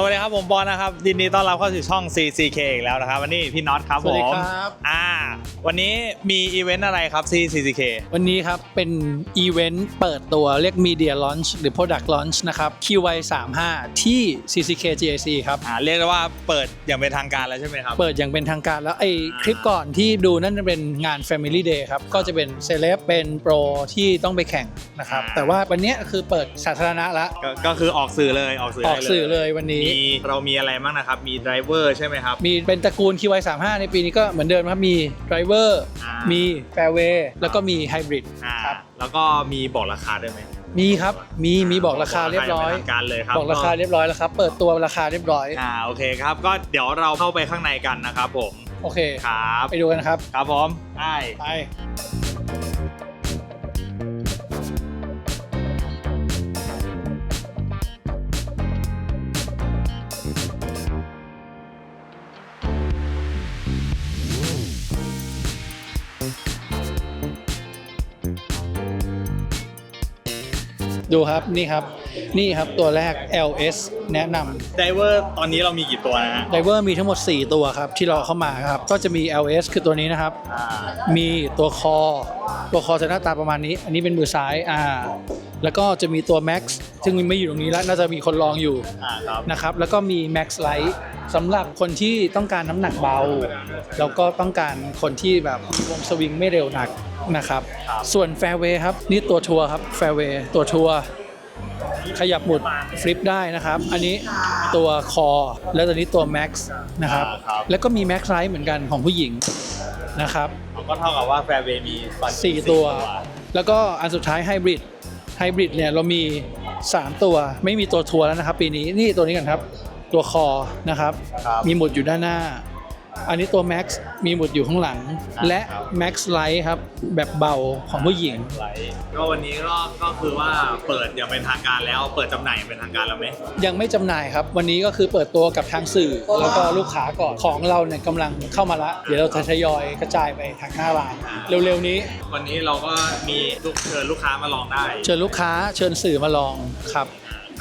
สวัสดีครับผมบอลนะครับยินดีต้อนรับเข้าสู่ช่อง CCK อีกแล้วนะครับ วันนี้พี่น็อตครับสผวัสดีมครับ อ่า วันนี้มีอีเวนต์อะไรครับที่ CCK วันนี้ครับ เป็นอีเวนต์เปิดตัวเรียก Media Launch หรือ Product Launch นะครับ QY 3 5 ที่ CCK GAC ครับอ่าเรียกได้ว่าเปิดอย่างเป็นทางการแล้วใช่ไหมครับ เปิดอย่างเป็นทางการแล้วไอ้คลิปก่อนที่ดูนั่นจะเป็นงาน Family Day ครับ ก็จะเป็นเซเลบเป็นโปรที่ต้องไปแข่งนะครับอ่าแต่ว่าวันเนี้ยคือเปิดสาธารณะแล้วก็ก็คือออกสื่อเลยออกสื่ออได้อกสื่อเลยวันนี้มีเรามีอะไรบ้างนะครับ มีไดรเวอร์ใช่ไหมครับ มีเป็นตระกูล QY 3 5 ในปีนี้ก็เหมือนเดิมครับ มี Driver อ่ามี มี Fairway แล้วก็มี Hybrid อ่าครับ แล้วก็มีบอกราคาด้วยไหมมีครับ มีมีบอกราคาเรียบร้อยางเป็นทางการเลยครับ บอกราคาเรียบร้อยแล้วครับ เปิดตัวราคาเรียบร้อย อ่าโอเคครับ ก็เดี๋ยวเราเข้าไปข้างในกันนะครับผม โอเค ครับ ไปดูกันครับ ครับผมได้ ไป ดูครับนี่ครับ นี่ครับตัวแรก LS แนะนำไดเวอร์ตอนนี้เรามีกี่ตัวนะฮะไดเวอร์มีทั้งหมด 4 ตัวครับ ที่เราเข้ามาครับ ก็จะมี LS คือตัวนี้นะครับ อ่ามีตัวคอ ตัวคอจะหน้าตาประมาณนี้ อันนี้เป็นมือซ้ายอ่า แล้วก็จะมีตัว Max ซึ่งไม่อยู่ตรงนี้แล้วน่าจะมีคนลองอยู่อ่าครับนะครับ แล้วก็มี Max Light สำหรับคนที่ต้องการน้ำหนักเบา แล้วก็ต้องการคนที่แบบวงสวิงไม่เร็วหนักนะครับ ส่วน Fairway ครับ นี่ตัวทัวร์ครับ Fairway ตัวทัวร์ขยับหมุดฟลิปได้นะครับ อันนี้ตัวคอแล้วตัวนี้ตัว Max นะครับอ่าครับ แล้วก็มี Max Light เหมือนกันของผู้หญิงนะครับ ก็เท่ากับว่าแฟร์เวย์มีฟันสี่ตัว แล้วก็อันสุดท้ายไฮบริด ไฮบริดเนี่ยเรามี 3 ตัวไม่มีตัวทัวร์แล้วนะครับ ปีนี้นี่ตัวนี้กันครับ ตัวคอนะครับครับมีหมุดอยู่ด้านหน้า อันนี้ตัว Max มีหมุดอยู่ข้างหลังครับและ Max Light ครับ แบบเบาของผู้หญิงไลท์ก็วันนี้ก็ก็คือว่าเปิดอย่างเป็นทางการแล้วเปิดจำหน่ายอย่างเป็นทางการแล้วไหมยังไม่จำหน่ายครับ วันนี้ก็คือเปิดตัวกับทางสื่อ แล้วก็ลูกค้าก่อนของเราเนี่ยกำลังเข้ามาละ เดี๋ยวเราจะทยอยกระจายไปทางหน้าร้านเร็วๆนี้ วันนี้เราก็มีลูกเชิญลูกค้ามาลองได้ เชิญลูกค้าเชิญสื่อมาลองครับ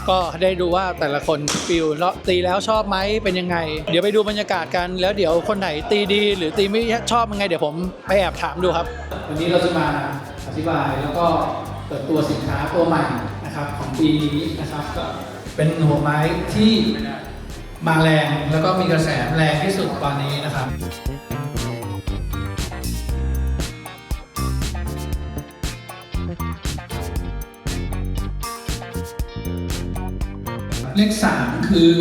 ก็ได้ดูว่าแต่ละคนฟิลลตีแล้วชอบไหมเป็นยังไง เดี๋ยวไปดูบรรยากาศกัน แล้วเดี๋ยวคนไหนตีดี หรือตีไม่ชอบยังไง เดี๋ยวผมไปแอบถามดูครับ วันนี้เราจะมาอธิบายแล้วก็เปิดตัวสินค้าตัวใหม่นะครับของปีนี้นะครับก็เป็นหัวไม้ที่มาแรงแล้วก็มีกระแสแรงที่สุดตอนนี้นะครับ เลขสามคือ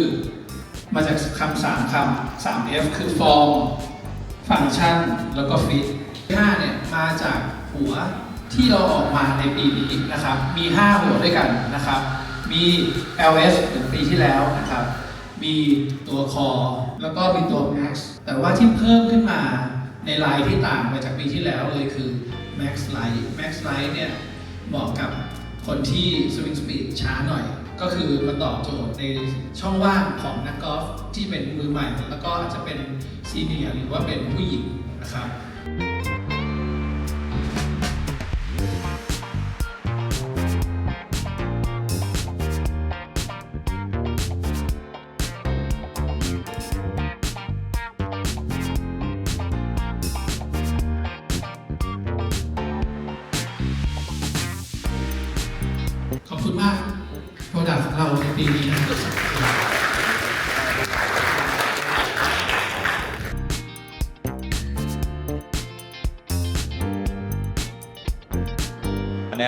มาจากคำสามคำสาม F คือฟอร์มฟังก์ชันแล้วก็ฟิตห้าเนี่ยมาจากหัวที่เราออกมาในปีนี้นะครับ มี 5 หัวด้วยกันนะครับ มี LS เหมือนปีที่แล้วนะครับ มีตัวคอแล้วก็มีตัว Max แต่ว่าที่เพิ่มขึ้นมาในไลน์ที่ต่างไปจากปีที่แล้วเลยคือ Max Light Max Light เนี่ยเหมาะกับคนที่สวิงสปีดช้าหน่อย ก็คือมาตอบโจทย์ในช่องว่างของนักกอล์ฟที่เป็นมือใหม่ แล้วก็อาจจะเป็นซีเนียร์หรือว่าเป็นผู้หญิงนะครับ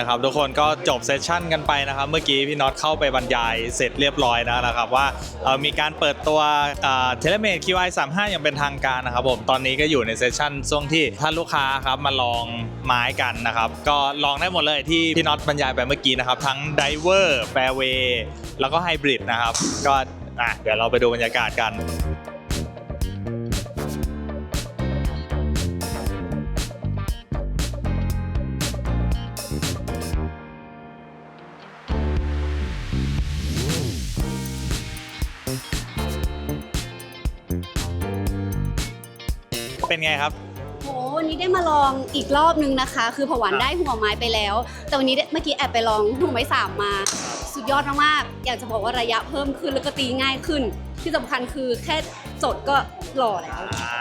ครับทุกคนก็จบเซสชั่นกันไปนะครับ เมื่อกี้พี่น็อตเข้าไปบรรยายเสร็จเรียบร้อยแล้วนะครับว่ามีการเปิดตัวเทเลเมด QI 35อย่างเป็นทางการนะครับผมตอนนี้ก็อยู่ในเซสชั่นช่วงที่ท่านลูกค้าครับมาลองไม้กันนะครับก็ลองได้หมดเลยที่พี่น็อตบรรยายไปเมื่อกี้นะครับทั้งไดเวอร์แฟร์เวย์แล้วก็ไฮบริดนะครับก็เดี๋ยวเราไปดูบรรยากาศกัน เป็นไงครับโหวันนี้ได้มาลองอีกรอบนึงนะคะ คือผวานได้หัวไม้ไปแล้ว แต่วันนี้ได้เมื่อกี้แอบไปลองหัวไม้สามมา สุดยอดมากๆอยากจะบอกว่าระยะเพิ่มขึ้นแล้วก็ตีง่ายขึ้น ที่สำคัญคือแค่จดก็หล่อแล้วอ่า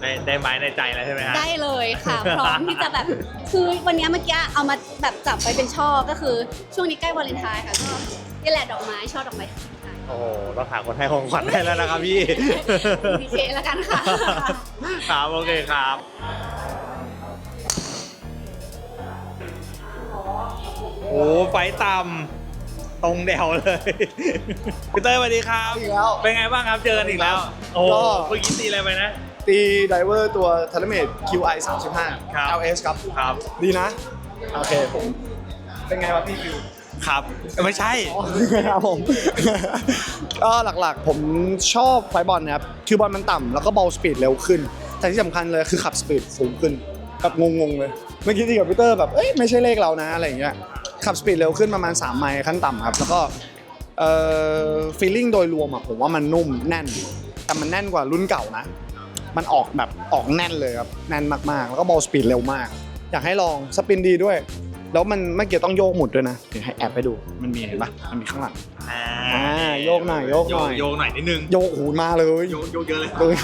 ได้ได้ไม้ในใจแล้วใช่ไหมฮะได้เลยค่ะพร้อมที่จะแบบคือวันนี้เมื่อกี้เอามาแบบจับไปเป็นช่อก็คือช่วงนี้ใกล้วาเลนไทน์ค่ะก็นี่แหละดอกไม้ช่อดอกไม้ โอ้โหต้องหาคนให้ของขวัญให้แล้วนะครับพี่ดีเคแล้วกันค่ะ ครับโอเคครับ โอ้ไฟต่ำตรงเดวเลยพี่เต้ยสวัสดีครับอีกแล้ว เป็นไงบ้างครับเจอกันอีกแล้ว โอ้ก็ เมื่อกี้ตีอะไรไปนะ ตีไดเวอร์ตัว t e l e m a t QI 35ครับ LS ครับ ครับ ดีนะ โอเคผม เป็นไงวะพี่ฟิว ครับ ไม่ใช่ ครับผม ก็หลักๆ ผมชอบไฟบอลนะครับ คือบอลมันต่ำแล้วก็บอลสปีดเร็วขึ้น แต่ที่สำคัญเลยคือขับสปีดสูงขึ้นกับงงๆเลยเมื่อกี้ที่กับพีเตอร์แบบเอ้ยไม่ใช่เลขเรานะอะไรอย่างเงี้ยขับสปีดเร็วขึ้นประมาณ 3 ไมล์ขั้นต่ำครับ แล้วก็เอ่อฟีลลิ่งโดยรวมอะผมว่ามันนุ่มแน่น แต่มันแน่นกว่ารุ่นเก่านะ มันออกแบบออกแน่นเลยครับ แน่นมากๆ แล้วก็บอลสปีดเร็วมาก อยากให้ลองสปินดีด้วย แล้วมันไม่เกี่ยวต้องโยกหมุดด้วยนะเดี๋ยวให้แอบไปดู มันมีเห็นปะมันมีข้างหลัง อ่าอ่าโยกหน่อยโยกหน่อย โยกหน่อยนิดนึงโยกหูมาเลย โยกโยกเยอะเลยเลย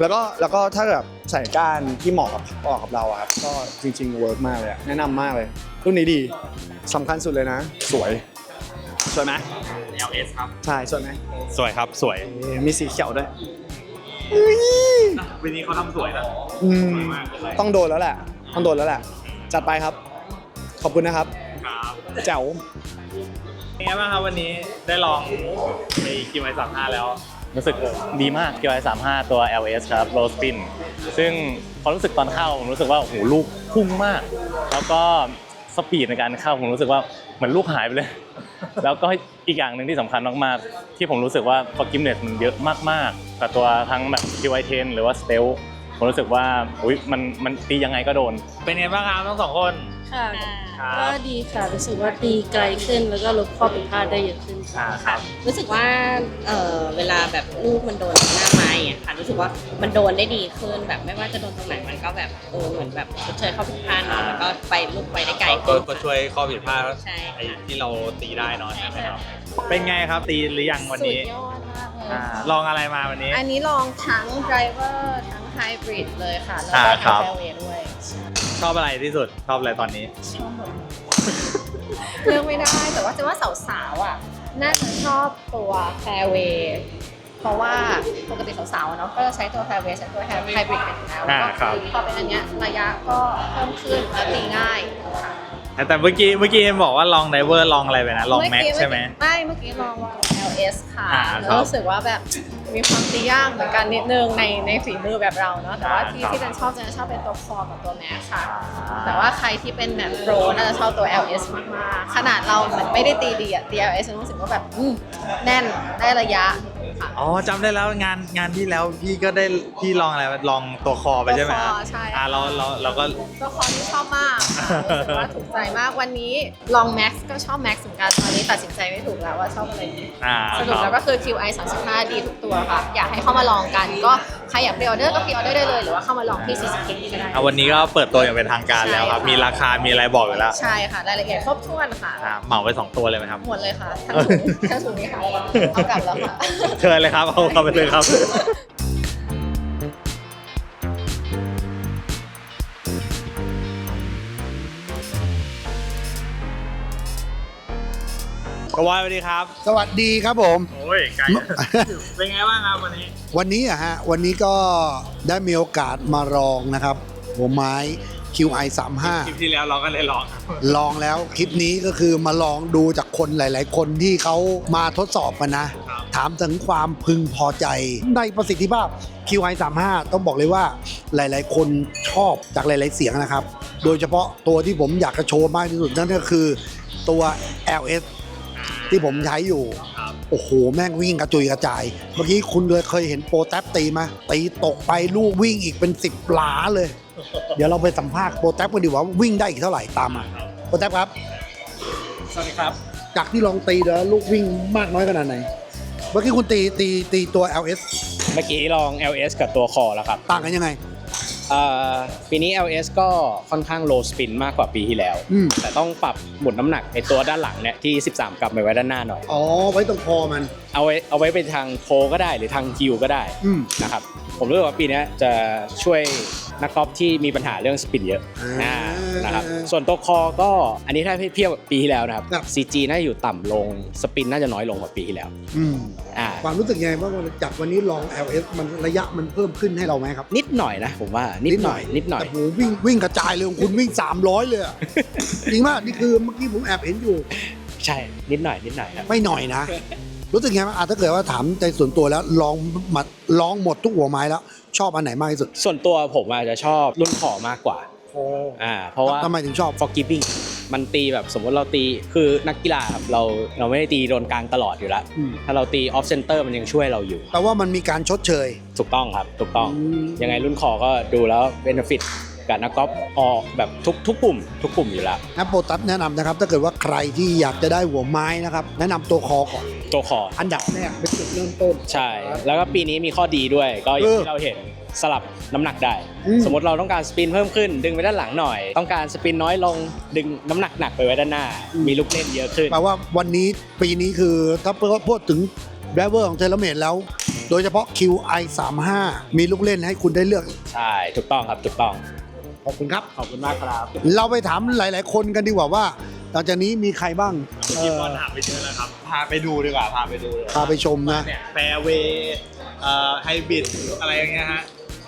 แล้วก็แล้วก็ถ้าแบบใส่ก้านที่เหมาะกับเหมาะกับเราอะครับก็จริงๆเวิร์กมากเลยอะแนะนำมากเลยรุ่นนี้ดีสำคัญสุดเลยนะ สวย สวยไหม LS ครับใช่สวยไหมสวยครับสวย เอ๊ะมีสีเขียวด้วยวันนี้เขาทำสวยนะอืมต้องโดนแล้วแหละ ต้องโดนแล้วแหละ จัดไปครับ ขอบคุณนะครับครับแจ๋วเป็นไงบ้างครับวันนี้ได้ลองไอ้คิวไอสามห้าแล้ว รู้สึกดีมาก QI 35ตัว LS ครับ Low Spin ซึ่งความรู้สึกตอนเข้าผมรู้สึกว่าโอ้โหลูกพุ่งมาก แล้วก็สปีดในการเข้าผมรู้สึกว่าเหมือนลูกหายไปเลย แล้วก็อีกอย่างหนึ่งที่สำคัญมากๆ ที่ผมรู้สึกว่า forgiveness มันเยอะมากๆกับตัวทั้งแบบ QI 10หรือว่า Stealth ผมรู้สึกว่าอุยมันมันตียังไงก็โดน เป็นไงบ้างครับทั้งสองคน ค่ะ ครับก็ดีค่ะ รู้สึกว่าตีไกลขึ้นแล้วก็ลดข้อผิดพลาดได้เยอะขึ้นอ่าครับ รู้สึกว่าเออเวลาแบบลูกมันโดนหน้าไม้อะค่ะ รู้สึกว่ามันโดนได้ดีขึ้นแบบไม่ว่าจะโดนตรงไหนมันก็แบบเออเหมือนแบบชดเชยเข้าผิดพลาดเนาะแล้วก็ไปลูกไปได้ไกลก็ขึ้น ก็ช่วยข้อผิดพลาดใช่ ไอ้ที่เราตีได้เนอะใช่ไหมครับ เป็นไงครับตีหรือยังวันนี้สุดยอดมากเลยอ่าลองอะไรมาวันนี้ อันนี้ลองทั้งไดรเวอร์ทั้งไฮบริดเลยค่ะ แล้วอ่าก็ครัทั้งบแฟเวย์ด้วย ชอบอะไรที่สุดชอบอะไรตอนนี้เลือกไม่ได้แต่ว่าจะว่าสาวๆอะน่าจะชอบตัวแฟเวย์เพราะว่าปกติสาวๆอะเนาะก็จะใช้ตัวแฟเวย์ใช้ตัวไฮบริดกันอยู่แล้วอ่าก็ครับพอเป็นอันเนี้ยระยะก็เพิ่มขึ้นและตีง่ายค่ะแต่เมื่อกี้เมื่อกี้บอกว่าลองไดเวอร์ลองอะไรไปนะลองแม็กเกี้ใช่ไหม ไม่เมื่อกี้ลอง LS ค่ะอ่าแล้ครัวบรู้สึกว่าแบบ มีความตียากเหมือนกันนิดนึงในในฝีมือแบบเราเนาะแต่ว่าอ่าที่ครับที่ฉันชอบจะชอบเป็นตัวคอกับตัวแม็กค่ะ แต่ว่าใครที่เป็นแบบโปรน่าจะชอบตัว LS มากๆขนาดเราเหมือนไม่ได้ตีดีอะตี LS ฉันรู้สึกว่าแบบอืมแน่นได้ระยะ ค่ะอ๋อจำได้แล้วงานงานที่แล้วพี่ก็ได้พี่ลองอะไรลองตัวคอไปใช่ไหมตัวคฮะอใช่ อ่าเราเราเราก็ ตัวคอที่ชอบมากค่ะรู้สึกว่าถูกใจมากวันนี้ลอง Max ก็ชอบ Max เหมือนกันตอนนี้ตัดสินใจไม่ถูกแล้วว่าชอบอะไรอ่าสรุปคแล้รับวก็คือ QI 35 ดีทุกตัวค่ะ อยากให้เข้ามาลองกันก็ ใครอยากพรีออเดอร์ก็พรีออเดอร์ได้เลย หรือว่าเข้ามาลองที่ CCK ก็ได้อะวันนี้ก็เปิดตัวอย่างเป็นทางการแล้วครับ ใช่ค่ะ มีราคา มีอะไรบอกอยู่แล้วใช่ค่ะรายละเอียดครบถ้วนค่ะ อ่าเหมาไปสองตัวเลยไหมครับ หมดเลยค่ะ ทั้งถุง ทั้งถุงนี้ค่ะเอากลับแล้วค่ะ เชิญเลยครับ เอาเข้าไปเลยครับ สวัสดีครับ สวัสดีครับผม โอ้ยไกลเป็นไงบ้างครับวันนี้ วันนี้อะฮะ วันนี้ก็ได้มีโอกาสมาลองนะครับ หัวไม้ QI คลิปที่แล้วเราก็เลยลอง35ลองแล้วคลิปนี้ก็คือมาลองดูจากคนหลาย ๆ คนที่เขามาทดสอบกันนะครับถามถึงความพึงพอใจในประสิทธิภาพ QI 35ต้องบอกเลยว่าหลาย ๆ คนชอบจากหลาย ๆ เสียงนะครับ โดยเฉพาะตัวที่ผมอยากจะโชว์มากที่สุดนั่นก็คือตัว LS ที่ผมใช้อยู่ครับโอ้โห แม่งวิ่งกระจุยกระจาย เมื่อกี้คุณเลยเคยเห็นโปรแท็บตีไหมตีตกไปลูกวิ่งอีกเป็นสิบหลาเลย เดี๋ยวเราไปสัมภาษณ์โปรแท็บกันดีกว่าว่าวิ่งได้อีกเท่าไหร่ตามมาโปรแท็บครับ สวัสดีครับ จากที่ลองตีแล้วลูกวิ่งมากน้อยขนาดไหน เมื่อกี้คุณตีตีตีตัว LS เมื่อกี้ลอง LS กับตัวคอแล้วครับ ต่างกันยังไงเอ่อ ปีนี้ LS ก็ค่อนข้าง low spin มากกว่าปีที่แล้ว อืมแต่ต้องปรับหมุนน้ำหนักในตัวด้านหลังเนี่ยที่ 13 กลับไปไว้ด้านหน้าหน่อย อ๋อ ไว้ตรงคอมัน เอาไว้เอาไว้เป็นทางโคก็ได้หรือทางฮิวก็ได้อืม นะครับ ผมรู้สึกว่าปีเนี้ยจะช่วยนักกอล์ฟที่มีปัญหาเรื่องสปินเยอะอ่า อ่านะครับ ส่วนตัวคอก็อันนี้ถ้าเทียบกับปีที่แล้วนะครับ ครับ CG น่าจะอยู่ต่ำลง สปินน่าจะน้อยลงกว่าปีที่แล้ว อืม อ่า ความรู้สึกยังไงบ้างจากวันนี้ลอง LS มันระยะมันเพิ่มขึ้นให้เราไหมครับ นิดหน่อยนะผมว่านิดหน่อยนิดหน่อยแต่โหวิ่งวิ่งกระจายเลยของคุณวิ่ง 300 เลยอะ จริงมากนี่คือเมื่อกี้ผมแอบเห็นอยู่ ใช่นิดหน่อยนิดหน่อยครับไม่หน่อยนะ รู้สึกไงบ้างอะถ้าเกิดว่าถามใจส่วนตัวแล้วลองมาลองหมดทุกหัวไม้แล้ว ชอบอันไหนมากที่สุดส่วนตัวผมอาจจะชอบรุ่นขอมากกว่าอ่าเพราะว่าทำไมถึงชอบ forgiving มันตีแบบสมมติเราตีคือนักกีฬาครับเราเราไม่ได้ตีโดนกลางตลอดอยู่แล้ว อืม ถ้าเราตี off center มันยังช่วยเราอยู่ แต่ว่ามันมีการชดเชย ถูกต้องครับ ถูกต้อง อืม ยังไงรุ่นคอก็ดูแล้ว benefit กับนักกอล์ฟออกแบบทุกทุกปุ่ม ทุกปุ่มอยู่แล้ว นะโปรตัสแนะนำนะครับ ถ้าเกิดว่าใครที่อยากจะได้หัวไม้นะครับ แนะนำตัวคอก่อน ตัวคอ อันดับแรกเป็นจุดเริ่มต้น ใช่ แล้วก็ปีนี้มีข้อดีด้วย ก็อย่างเออ ที่เราเห็น สลับน้ำหนักได้อืมสมมติเราต้องการสปินเพิ่มขึ้น ดึงไปด้านหลังหน่อย ต้องการสปินน้อยลงดึงน้ำหนักหนักไปไว้ด้านหน้า มีลูกเล่นเยอะขึ้นแปลว่าวันนี้ปีนี้คือถ้าพูดถึงไดรเวอร์ของเทเลเมดแล้วโดยเฉพาะ QI 3 5มีลูกเล่นให้คุณได้เลือก ใช่ ถูกต้องครับ ถูกต้อง ขอบคุณครับ ขอบคุณมากครับ เราไปถามหลาย ๆ คนกันดีกว่าว่าหลังจากนี้มีใครบ้างพี่บอลถามไปเยอะแล้วครับ พาไปดูดีกว่า พาไปดูเลยพาไปชมนะเนี่ยแฟร์เวย์เอ่อไฮบริดอะไรอย่างเงี้ยฮะ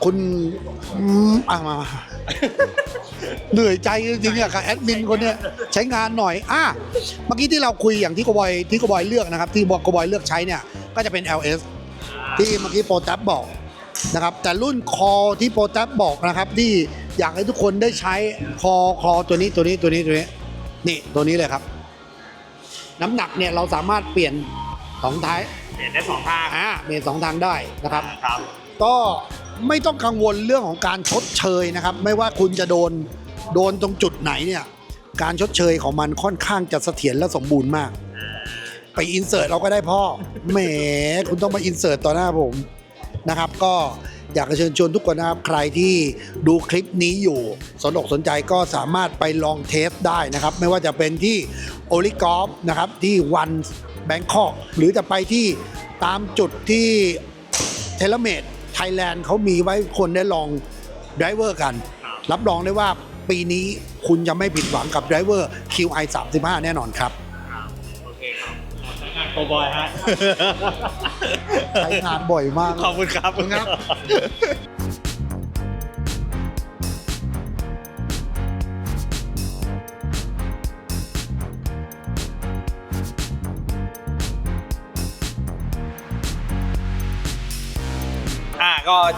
คุณอืมอะมามา เหนื่อยใจจริงๆอะกับแอดมินคนเนี้ยใช้งานหน่อยอะเมื่อกี้ที่เราคุยอย่างที่กบอยที่กบอยเลือกนะครับ ที่บอกกบอยเลือกใช้เนี่ยก็จะเป็น LS ที่เมื่อกี้โปรแท็บบอกนะครับ แต่รุ่นคอที่โปรแท็บบอกนะครับ ที่อยากให้ทุกคนได้ใช้คอคอตัวนี้ตัวนี้ตัวนี้ตัวนี้ นี่ตัวนี้เลยครับ น้ำหนักเนี่ยเราสามารถเปลี่ยนสองท้ายเปลี่ยนได้สองทางอ่าเปลี่ยนสองทางได้นะครับ ครับ ก็ ไม่ต้องกังวลเรื่องของการชดเชยนะครับ ไม่ว่าคุณจะโดนโดนตรงจุดไหนเนี่ยการชดเชยของมันค่อนข้างจะเสถียรและสมบูรณ์มาก ไปอินเสิร์ตเราก็ได้พ่อแหมคุณต้องมาอินเสิร์ตต่อหน้าผมนะครับ ก็อยากจะเชิญชวนทุกคนนะครับ ใครที่ดูคลิปนี้อยู่สนอกสนใจก็สามารถไปลองเทสได้นะครับ ไม่ว่าจะเป็นที่โอลิกอฟนะครับที่วันแบงคอกหรือจะไปที่ตามจุดที่เทเลเมด ทยแลนด์เขามีไว้คนได้ลองไดรเวอร์กัน รับรองได้ว่าปีนี้คุณจะไม่ผิดหวังกับไดรเวอร์ QI 35แน่นอนครับ โอเคครับใช้งานโกบอยฮะ ใช้งานบ่อยมาก ขอบคุณครับขอบคุณครับ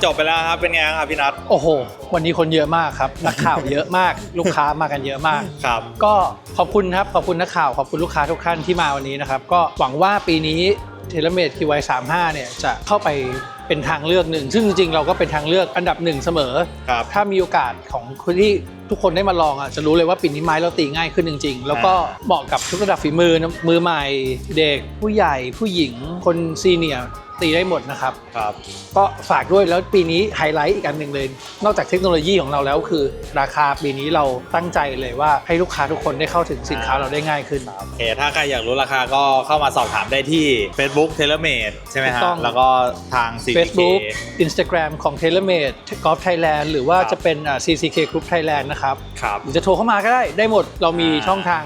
จบไปแล้วครับเป็นไงครับพี่นัทโอ้โห วันนี้คนเยอะมากครับนักข่าวเยอะมาก ลูกค้ามากันเยอะมาก ครับ ก็ขอบคุณครับ ขอบคุณนักข่าว ขอบคุณลูกค้าทุกท่านที่มาวันนี้นะครับ ก็หวังว่าปีนี้เทเลเมด QY 35เนี่ยจะเข้าไปเป็นทางเลือกหนึ่ง ซึ่งจริงๆเราก็เป็นทางเลือกอันดับหนึ่งเสมอ ครับ ถ้ามีโอกาสของคนที่ทุกคนได้มาลองอะจะรู้เลยว่าปีนี้ไม้เราตีง่ายขึ้นจริง ๆ แล้วก็เหมาะกับทุกระดับฝีมือนะมือใหม่ เด็กผู้ใหญ่ผู้หญิงคนซีเนียร์ ตีได้หมดนะครับ ครับ ก็ฝากด้วยแล้วปีนี้ไฮไลท์อีกอันหนึ่งเลย นอกจากเทคโนโลยีของเราแล้วคือ ราคาปีนี้เราตั้งใจเลยว่าให้ลูกค้าทุกคนได้เข้าถึงสินค้าเราได้ง่ายขึ้น โอเค ถ้าใครอยากรู้ราคาก็เข้ามาสอบถามได้ที่ Facebook t e l e m a d e ใช่ไหมถูฮะ กต้อง แล้วก็ทาง CPK Facebook Instagram ของ TaylorMade Golf Thailand หรือว่าครับจะเป็นอ่า CCK Group Thailand นะครับ ครับ หรือจะโทรเข้ามาก็ได้ได้หมดเรามีอ่า ช่องทาง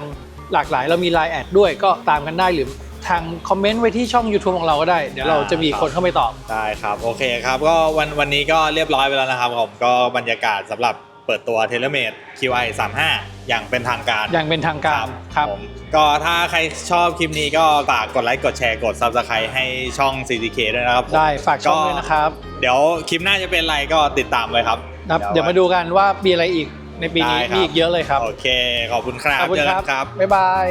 หลากหลาย เรามี Line แอดด้วยก็ตามกันได้หรือ ทางคอมเมนต์ไว้ที่ช่อง YouTube ของเราก็ได้ เดี๋ยวเราจะมีคนเข้าไปตอบ ได้ครับโอเคครับก็วันวันนี้ก็เรียบร้อยไปแล้วนะครับผมก็บรรยากาศสำหรับเปิดตัว t e l e m a d e QI 35อย่างเป็นทางการอย่างเป็นทางการครับผมก็ถ้าใครชอบคลิปนี้ก็ฝากกดไลค์กดแชร์กด Subscribe ให้ช่อง CCK ด้วยนะครับผมได้ฝากช่องด้วยนะครับ เดี๋ยวคลิปหน้าจะเป็นอะไรก็ติดตามเลยครับครับ เดี๋ยวมาดูกันว่ามีอะไรอีกในปีนี้ได้ครับมีอีกเยอะเลยครับโอเคขอบคุณครับขอบคุณเจอคกัรับนครับบ๊ายบาย